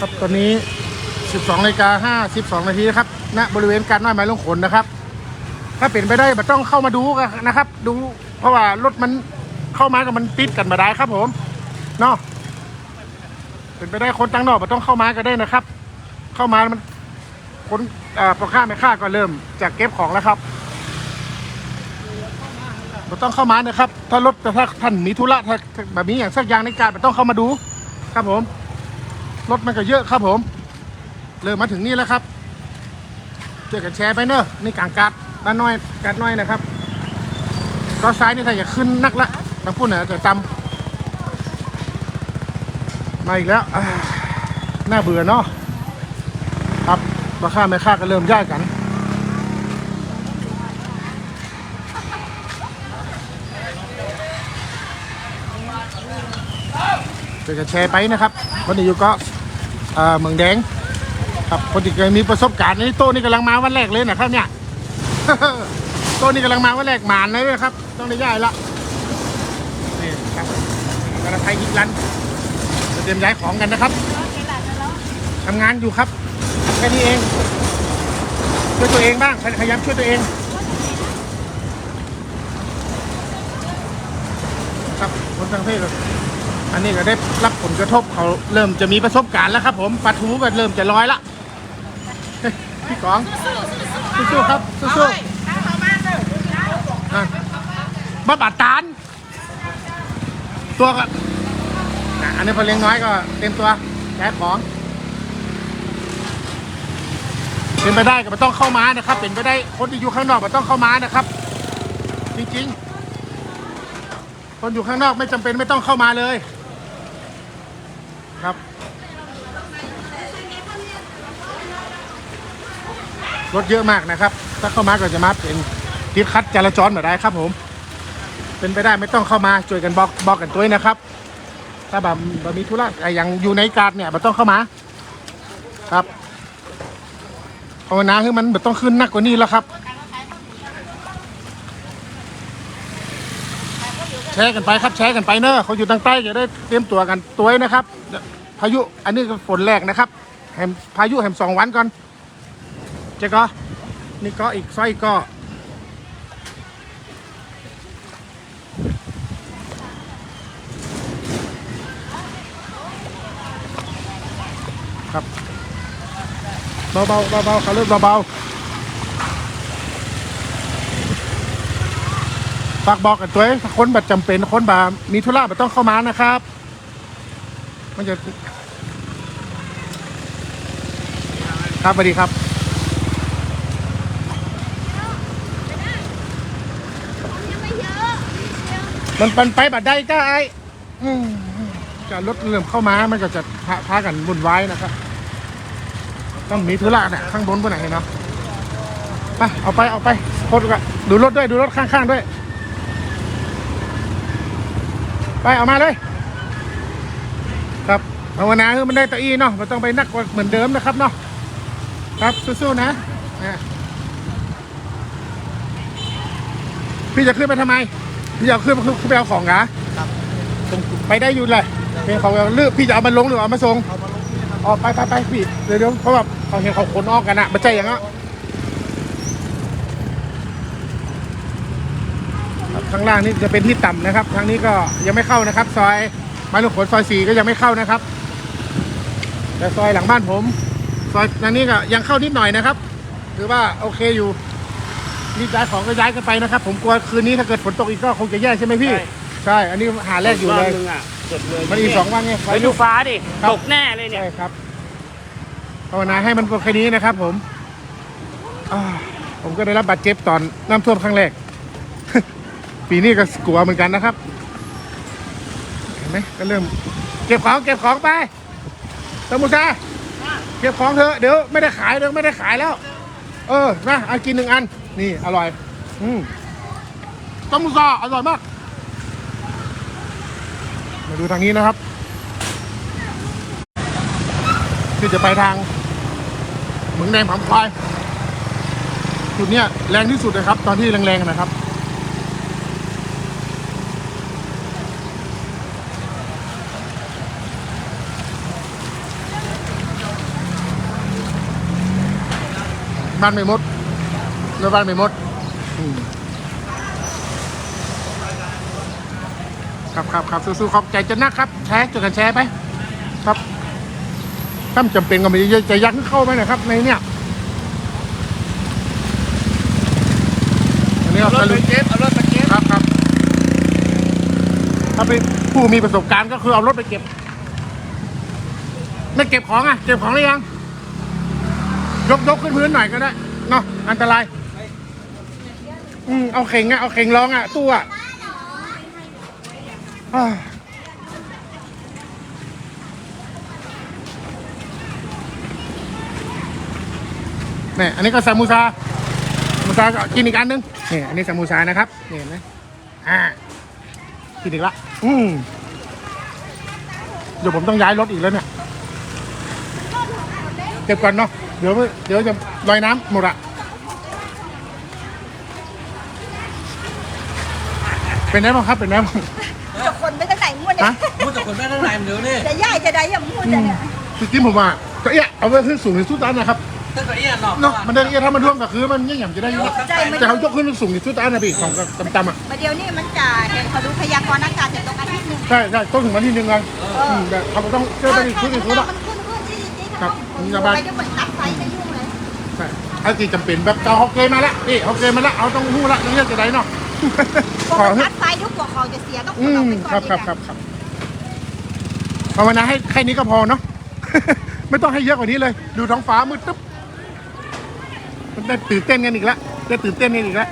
ครับตอนนี้ 12นาฬิกา52นาทีนะครับณบริเวณการน้อยไม้ลงขนนะครับ ถ้าเป็นไปได้มัต้องเข้ามาดูกันนะครับ ดูเพราะว่ารถมันเข้ามากับมันติดกันมาได้ครับผมเนาะเป็นไปได้คนตั้งนอกมัต้องเข้ามาก็ได้นะครับ เข้ามามันคนพอค่าไม่ค่าก็เริ่มจากเก็บของแล้วครับมันต้องเข้ามานะครับ ถ้ารถแต่ถ้าท่านมีธุระถ้าแบบนี้อย่างสักอย่างในการมันต้องเข้ามาดู ครับผม รถมันก็เยอะครับผม เริ่มมาถึงนี่แล้วครับช่วยกันแชร์ไปเนอะนี่กลางกัดด้านน้อยกัดน้อยนะครับก็ซ้ายนี่ถ้าอย่าขึ้นนักละทางพูดเนี่ยจะจำมาอีกแล้วน่าเบื่อเนาะครับราคาไม่ค่าก็เริ่มย่ายกันช่วยกันแชร์ไปนะครับ วันนี้อยู่ก็ เอ่อเมืองแดง ครับคนที่เคยมีประสบการณ์นี่โต้นี่กำลังมาวันแรกเลยนะครับเนี่ยโต้นี่กำลังมาวันแรกหมานเลยนะครับ ต้องได้ย้ายละนี่ครับกระไทยอีกลันจะเตรียมย้ายของกันนะครับทำงานอยู่ครับแค่นี้เองช่วยตัวเองบ้างพยายามช่วยตัวเองครับคนต่างประเทศก็ อันนี้ก็ได้รับผลกระทบเขาเริ่มจะมีประสบการณ์แล้วครับ ผมปลาทูก็เริ่มจะลอยละพี่กองสู้ๆครับสู้ๆอ่บ้าบาดตานตัวก็อันนี้พอเลี้ยงน้อยก็เต็มตัวแก้ของเป็นไปได้ก็ไม่ต้องเข้ามานะครับ เป็นไปได้คนที่อยู่ข้างนอกไม่ต้องเข้ามานะครับ จริงๆ คนอยู่ข้างนอกไม่จำเป็นไม่ต้องเข้ามาเลย ครับ รถเยอะมากนะครับ ถ้าเข้ามาก็จะมาเป็นทิศคัดจราจรแบบได้ครับผม เป็นไปได้ไม่ต้องเข้ามาช่วยกันบอกบอกกันตัวนะครับ ถ้าแบบบมีธุระอะไรอย่างอยู่ในการเนี่ยมันต้องเข้ามา ครับภาวนาให้มันแบบต้องขึ้นหนักกว่านี้แล้วครับ แชร์กันไปครับแชร์กันไปเนอะเขาอยู่ทางใต้จะได้เตรียมตัวกันตัวนะครับ พายุอันนี้ก็ฝนแรกนะครับแหมพายุแหมสองวันก่อนเจ๊ก็นี่ก็อีกสร้อยก็ครับเบาๆเบาๆเขาเริ่มเบาๆ ฝากบอกกันตัวเองถ้าคนแบบจำเป็นคนบบมีธุระแบบต้องเข้ามานะครับ มันจะ ครับสวัสดีครับ มันปันไปบัดได้ก็ไอ้จะรถเริ่มเข้ามา มันก็จะพาพากันวุ่นวายนะครับ ต้องมีธุระเนี่ยข้างบนบนไหนเนาะไปเอาไปเอาไปโคนก็ดูรถด้วยดูรถข้างๆด้วย ไปเอามาเลย ครับภาวนาคือมันได้ตะอีเนาะมันต้องไปนักกว่าเหมือนเดิมนะครับเนาะครับสู้ๆนะอะพี่จะขึ้นไปทำไม พี่จะขึ้นไปขึ้นไปเอาของเหรอครับผมไปได้อยู่เลยเป็นเขาเลือกพี่จะเอามันลงหรือเอามาส่งเอามาลงที่นะครับอ๋อไปไปไปพี่เดี๋ยวเดี๋ยวเพราะว่าเขาเห็นเขาขนออกกันอะไม่ใช่อย่างนั้นครับ ข้างล่างนี่จะเป็นที่ต่ำนะครับ ทางนี้ก็ยังไม่เข้านะครับ ซอยไม้ลูกขนซอยสี่ก็ยังไม่เข้านะครับ แต่ซอยหลังบ้านผม ซอยนั้นนี้ก็ยังเข้านิดหน่อยนะครับถือว่าโอเคอยู่นี่ย้ายของก็ย้ายกันไปนะครับ ผมกลัวคืนนี้ถ้าเกิดฝนตกอีกก็คงจะแย่ใช่ไหมพี่ ใช่ อันนี้หาแรกอยู่เลยรบนึงอะเสร็จเลยมันอีกสองวันไงไปดูฟ้าดิครับตกแน่เลยเนี่ยใช่ครับภาวนาให้มันเป็นแค่นี้นะครับ ผมอ่าผมก็ได้รับบาดเจ็บตอนน้ำท่วมครั้งแรก ปีนี้ก็กลัวเหมือนกันนะครับ เห็นไหมก็เริ่ม เก็บของเก็บของไปตะมุซาเก็บของเถอะเดี๋ยวไม่ได้ขายเดี๋ยวไม่ได้ขายแล้ว เออนะเอากินหนึ่งอัน นี่อร่อย อืมตะมุซาอร่อยมาก มาดูทางนี้นะครับที่จะไปทางเหมืองแดงผาควายจุดเนี้ยแรงที่สุดเลยครับ ตอนที่แรงๆนะครับ บ้านไม่มดรถบ้านไม่มดอืมครับครับครับสู้ๆขอบใจจะนักครับ แชร์จดกันแชร์ไป ครับถ้าจำเป็นก็ไม่ได้จะยักเข้าไปนะครับ ในเนี่ยอันนี้เอาก็รถไปเก็บเอารถไปเก็บครับครับถ้าเป็นผู้มีประสบการณ์ก็คือเอารถไปเก็บ ไม่เก็บของอะ เก็บของหรือยัง ยกยกขึ้นพื้นหน่อยก็ได้เนาะอันตราย อืมเอาเข่งอะเอาเข่งร้องอะตู้อะอ่านี่อันนี้ก็ซามูซาซามูซาก็กินอีกอันนึงนี่อันนี้ซามูซานะครับนี่เห็นไหมอ่ากินอีกละ อืมเดี๋ยวผมต้องย้ายรถอีกแล้วเนี่ย เก็บก่อนเนาะ เดี๋ยวเดี๋ยวจะลอยน้ำหมดอะเป็นไงบ้างครับเป็นไงบ้างจะคนไปตั้งไหนงวดเนี่ยฮะพูดแต่คนแม่ข้างในมันเดี๋ยวนี่จะย่ายจะได้ยังงวดเนี่ยคือกินผมอะก็เอี้ยเอาไปขึ้นสูงในสุดอันนะครับตั้งแต่เอี้ยหนอกเนาะมันได้เอี้ยถ้ามันร่วมกับคือมันยิ่งหย่ำจะได้เยอะใจมันแต่เขายกขึ้นสูงในสุดอันนะพี่ของต่ำๆอะมาเดี๋ยวนี้มันจะเห็นเขาดูพยากรณ์อากาศจะตกอาทิตย์หนึงใช่ใช่ต้องถึงวันที่หนึ่งกันเออมแต่เขาต้องเชื่อไปอีกชุดหนึ่งชุดอะ มันขึ้นขึ้นที่จริ งๆครับผมสดูบายไปเดี๋ยวมันตัดไฟจะยุ่งเลยใช่ถ้าที่จำเป็นแบบเก่าฮอกเกยมาแล้วนี่ฮอกเกยมาแล้วเอาต้องหู้ละนี่จะได้เนาะ พอขอมันให้ตัดไฟเดี๋ยวกลัวเขาจะเสียต้องอืเอามไปก่อนครับดีครับกครัว่าบครับภาวนาให้แค่นี้ก็พอเนาะ ไม่ต้องให้เยอะกว่านี้เลย ดูท้องฟ้ามืดตึ๊บมันได้ตื่นเต้นกันอีกแล้วได้ตื่นเต้นกันอีกแล้ว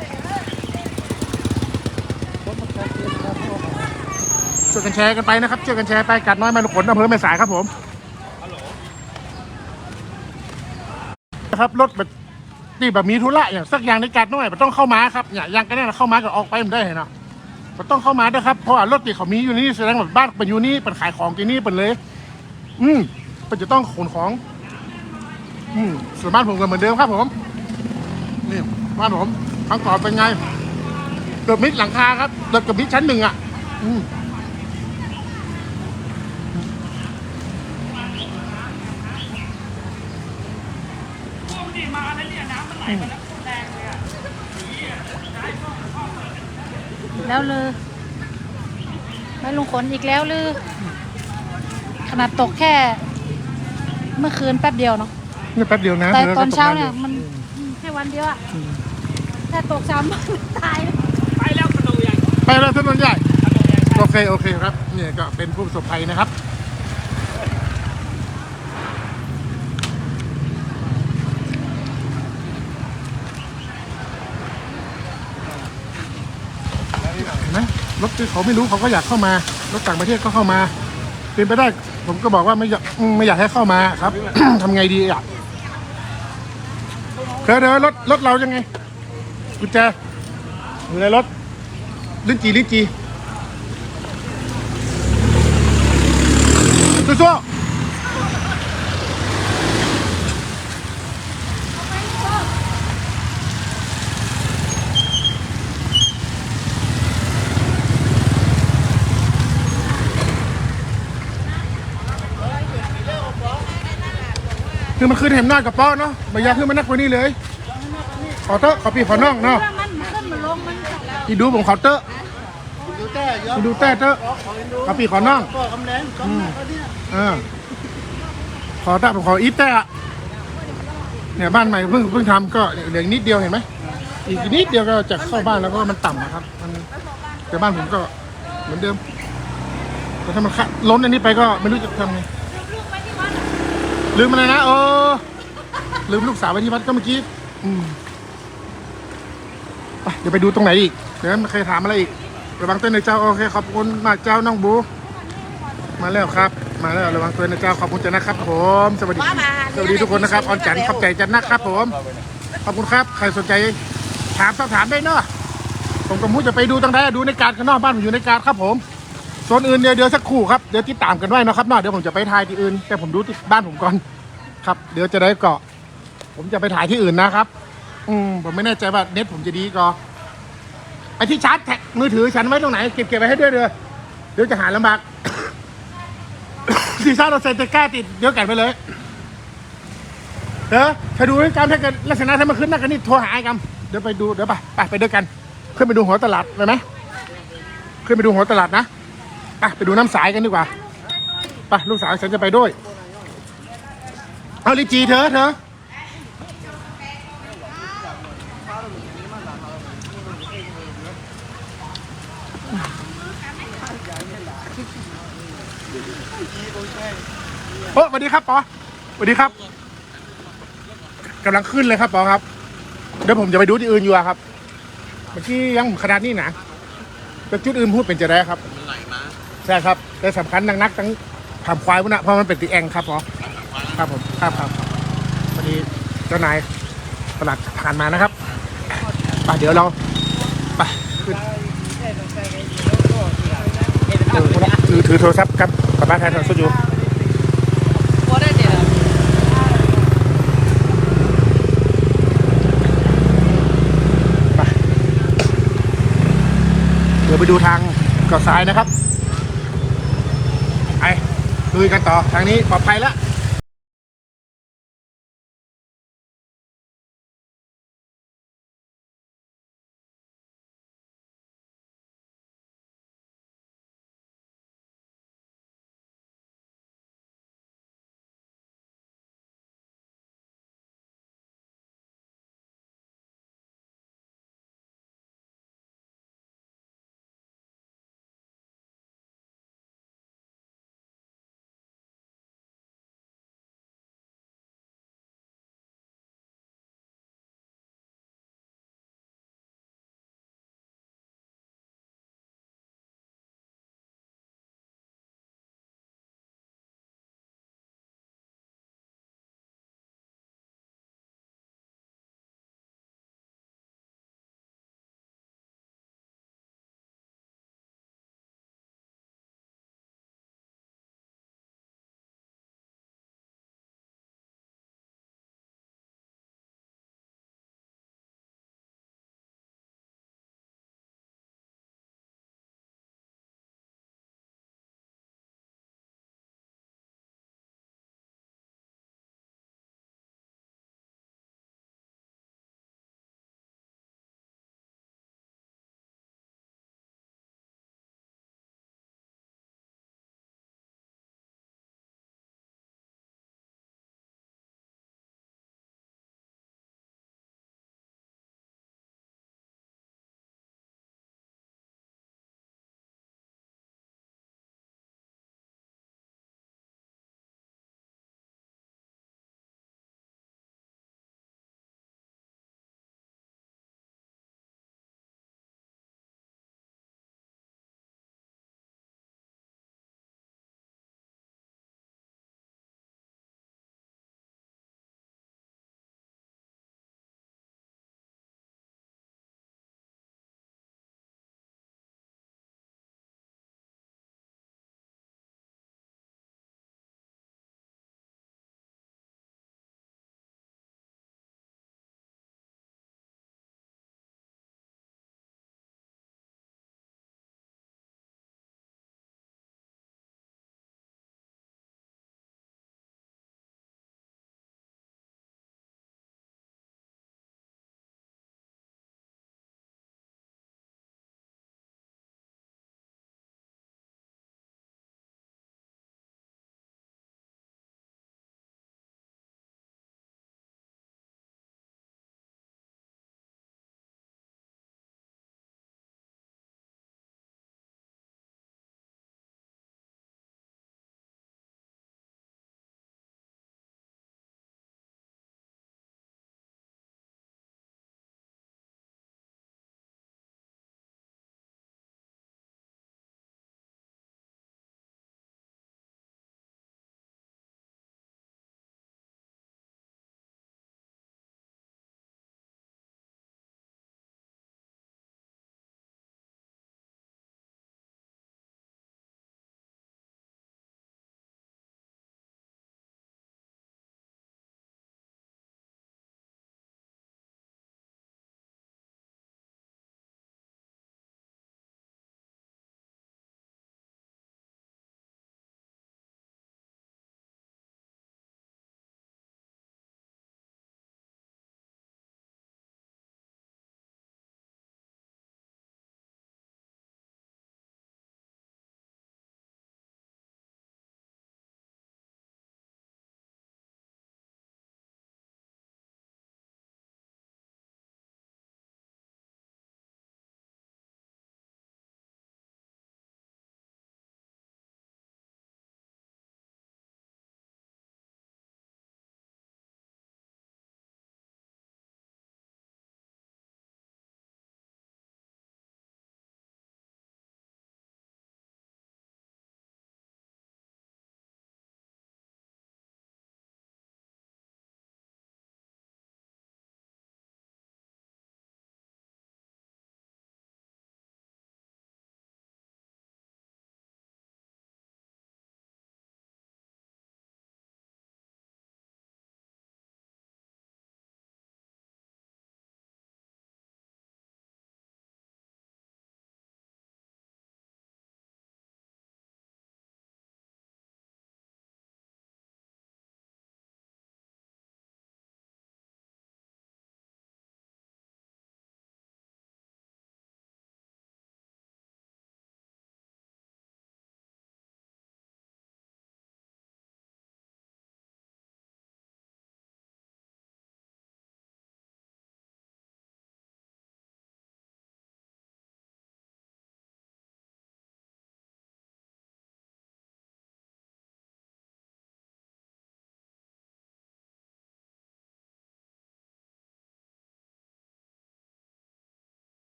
ช่วยกันแชร์กันไปนะครับช่วยกันแชร์ไปกัดน้อยมาลุกผลอำเภอแม่สายครับผม นะครับรถแบบนี่แบบมีธุระอย่างสักอย่างในกัดน้อยมันต้องเข้ามาครับเนี่ยอย่างกันเนี่เข้ามาก็ออกไปมันได้เนาะมันต้องเข้ามาด้วยครับเพราะว่ารถที่เขามีอยู่นี่แสดงว่าบ้านเป็นอยู่นี่เป็นขายของที่นี่เป็นเลย อืมเป็นจะต้องขนของ อืมส่วนบ้านผมก็เหมือนเดิมครับผมนี่บ้านผมทางก่อนเป็นไงเกือบมิดหลังคาครับเกือบกับมิดชั้นหนึ่งอะ อืม แล้วลือไม่ลุงขนอีกแล้วลือ ขนาดตกแค่ เมื่อคืนแป๊บเดียวเนาะนี่แป๊บเดียวนะแต่ดี๋วตอนเช้าก็เนี่ยตกมันแค่วันเดียวอะถ้าตกสามวันตายไปแล้วขนมใหญ่ไปแล้วท่านนใหญ่โอเคโอเคครับเนี่ยก็เป็นผู้ประสบภัยนะครับ เห็นไหม รถที่เขาไม่รู้เขาก็อยากเข้ามารถต่างประเทศก็เข้ามา เป็นไปได้ผมก็บอกว่าไม่อยากไม่อยากให้เข้ามาครับทำไงดีอะเดี๋ยวเดี๋ยวรถรถเรายังไงกุญแจอยู่ในรถลิ้นจีลิ้นจีสู้ๆ คือมันขึ้นเห็มน้อยกับป้อเนาะไม่อยาขึ้นมานักกว่านี้เลยขอเตอะขอปีขอน้องเนาะมันขึ้นมันลงมันอีดูผมขอเตอะอีดูแต่เตอะขอปีขอน้องอืมอ่าขอแต่ผมขออีแต่อะเนี่ยบ้านใหม่เพิ่งเพิ่งทำก็เหลืออีกนิดเดียวเห็นไหมอีกนิดเดียวก็จะเข้าบ้านแล้วเพราะว่ามันต่ำอะครับมันแต่บ้านผมก็เหมือนเดิมแต่ถ้ามันล้นอันนี้ไปก็ไม่รู้จะทำไง ลืมอะไรนะเออ ลืมลูกสาวไว้ที่วัดก็เมื่อกี้อืมไปเดี๋ยวไปดูตรงไหนอีกเดี๋ยวใครถามอะไรอีกระวังตัวในเจ้าโอเคขอบคุณมากเจ้าน้องบูมาแล้วครับ มาแล้วระวังตัวในเจ้าขอบคุณเจ้านะครับ ผมสวัสดีสวัสดีทุกคนนะครับออนจันทร์ขอบใจจันนะครับ ผมขอบคุณครับ ใครสนใจถามสอบถามได้เนาะผมกับมูจะไปดูตรงไหนดูในการข้างนอกบ้านผมอยู่ในการครับผม โซนอื่นเดี๋ยวเดี๋ยวสักครู่ครับเดี๋ยวติดตามกันไว้นะครับเนาะเดี๋ยวผมจะไปถ่ายที่อื่น แต่ผมดูที่บ้านผมก่อนครับ เดี๋ยวจะได้เกาะ ผมจะไปถ่ายที่อื่นนะครับ อืมผมไม่แน่ใจว่าเน็ตผมจะดีก็ไอที่ชาร์จแท็กมือถือฉันไว้ตรงไหนเก็บเก็บไว้ให้ด้วยเด้อเดี๋ยวจะหาลำบากที่าเราใส่ตะกร้าติดเดี๋ยวแกะไปเลยเด้อถ้าดูให้กำถ้าเกิดลักษณะถ้ามันขึ้นนักกันนี่โทรหาไอ้กำเดี๋ยวไปดูเดี๋ยวไปไปไปด้วยกัน ขึ้นไปดูหัวตลาดเลยไหมขึ้นไปดูหัวตลาดนะ ไปไปดูน้ำสายกันดีกว่าไปลูกสาวฉันจะไปด้วย เอาลิจีเธอเธอโอ้สวัสดีครับปอสวัสดีครับกำลังขึ้นเลยครับปอครับ เดี๋ยวผมจะไปดูที่อื่นอยู่อะครับ เมื่อกี้ยังขนาดนี้นะแต่จุดอื่นพูดเป็นจะได้ครับ ใช่ครับแต่สำคัญนักๆทั้งทำควายพวกนนะเพราะมันเป็นตีแองครับปอครับผมครับครับพอดีเจ้านายตลาดผ่านมานะครับไปเดี๋ยวเราไปขึ้นถือถือโทรศัพท์ครับกับบ้านแทนโทรศัพท์อยู่ได้เด็ดอะไปเดี๋ยวไปดูทางเกาะซ้ายนะครับ ลุยกันต่อทางนี้ปลอดภัยแล้ว